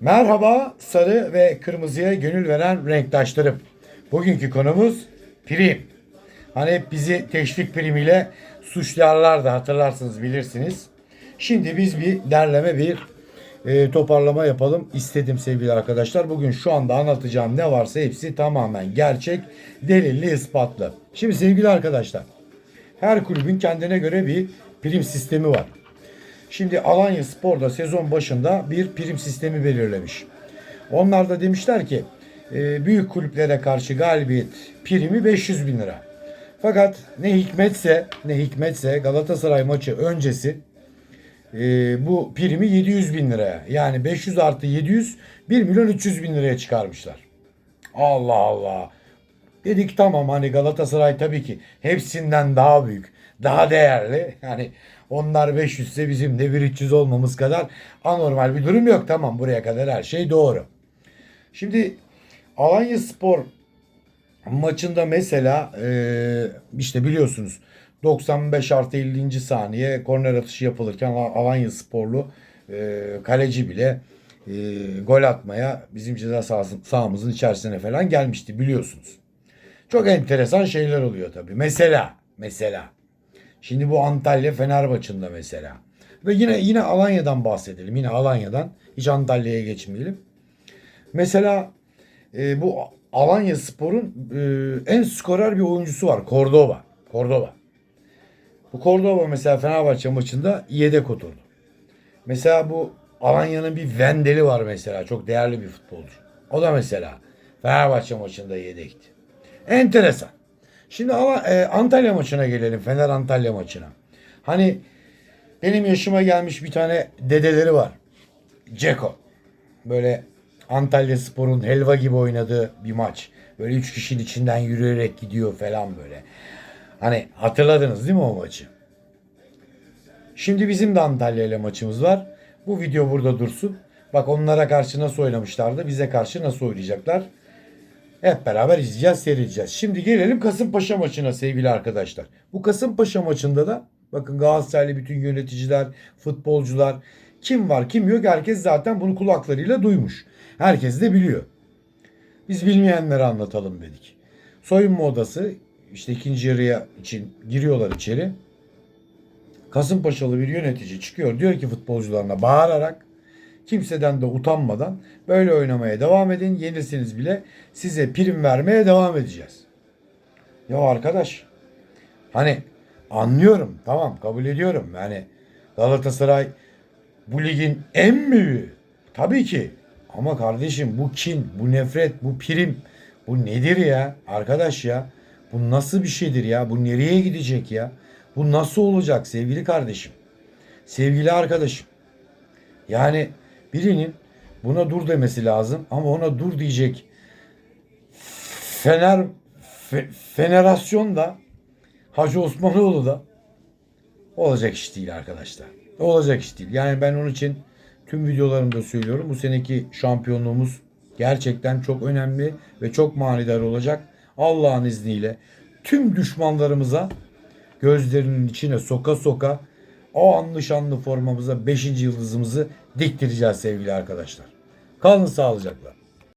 Merhaba sarı ve kırmızıya gönül veren renktaşlarım. Bugünkü konumuz prim. Hani hep bizi teşvik primiyle suçlarlardı hatırlarsınız bilirsiniz. Şimdi biz bir derleme bir e, toparlama yapalım istedim sevgili arkadaşlar. Bugün şu anda anlatacağım ne varsa hepsi tamamen gerçek, delilli, ispatlı. Şimdi sevgili arkadaşlar her kulübün kendine göre bir prim sistemi var. Şimdi Alanya Spor'da sezon başında bir prim sistemi belirlemiş. Onlar da demişler ki e, büyük kulüplere karşı galibiyet primi 500 bin lira. Fakat ne hikmetse ne hikmetse Galatasaray maçı öncesi e, bu primi 700 bin liraya yani 500 artı 700 1 milyon 300 bin liraya çıkarmışlar. Allah Allah. Dedik tamam hani Galatasaray tabii ki hepsinden daha büyük, daha değerli. Yani onlar 500 ise bizim de 1300 olmamız kadar anormal bir durum yok. Tamam buraya kadar her şey doğru. Şimdi Alanya Spor maçında mesela e, işte biliyorsunuz 95 artı 50. saniye korner atışı yapılırken Al- Alanya Sporlu e, kaleci bile e, gol atmaya bizim ceza sahamızın içerisine falan gelmişti biliyorsunuz. Çok enteresan şeyler oluyor tabii. Mesela, mesela. Şimdi bu Antalya Fener maçında mesela. Ve yine yine Alanya'dan bahsedelim. Yine Alanya'dan. Hiç Antalya'ya geçmeyelim. Mesela e, bu Alanya Spor'un e, en skorer bir oyuncusu var. Cordoba. Cordoba. Bu Cordoba mesela Fenerbahçe maçında yedek oturdu. Mesela bu Alanya'nın bir Vendel'i var mesela. Çok değerli bir futbolcu. O da mesela Fenerbahçe maçında yedekti. Enteresan. Şimdi ama e, Antalya maçına gelelim. Fener Antalya maçına. Hani benim yaşıma gelmiş bir tane dedeleri var. Ceko. Böyle Antalya Spor'un helva gibi oynadığı bir maç. Böyle üç kişinin içinden yürüyerek gidiyor falan böyle. Hani hatırladınız değil mi o maçı? Şimdi bizim de Antalya ile maçımız var. Bu video burada dursun. Bak onlara karşı nasıl oynamışlardı, bize karşı nasıl oynayacaklar. Hep beraber izleyeceğiz, seyredeceğiz. Şimdi gelelim Kasımpaşa maçına sevgili arkadaşlar. Bu Kasımpaşa maçında da bakın Galatasaraylı bütün yöneticiler, futbolcular kim var kim yok herkes zaten bunu kulaklarıyla duymuş. Herkes de biliyor. Biz bilmeyenlere anlatalım dedik. Soyunma odası işte ikinci yarıya için giriyorlar içeri. Kasımpaşalı bir yönetici çıkıyor diyor ki futbolcularına bağırarak kimseden de utanmadan böyle oynamaya devam edin. Yenirsiniz bile size prim vermeye devam edeceğiz. Ya arkadaş hani anlıyorum tamam kabul ediyorum. Yani Galatasaray bu ligin en büyüğü. Tabii ki. Ama kardeşim bu kin, bu nefret, bu prim bu nedir ya? Arkadaş ya bu nasıl bir şeydir ya? Bu nereye gidecek ya? Bu nasıl olacak sevgili kardeşim? Sevgili arkadaşım. Yani birinin buna dur demesi lazım ama ona dur diyecek Fener Fe, Fenerasyon da Hacı Osmanoğlu da olacak iş değil arkadaşlar. Olacak iş değil. Yani ben onun için tüm videolarımda söylüyorum. Bu seneki şampiyonluğumuz gerçekten çok önemli ve çok manidar olacak. Allah'ın izniyle tüm düşmanlarımıza gözlerinin içine soka soka o anlı şanlı formamıza 5. yıldızımızı diktireceğiz sevgili arkadaşlar. Kalın sağlıcakla.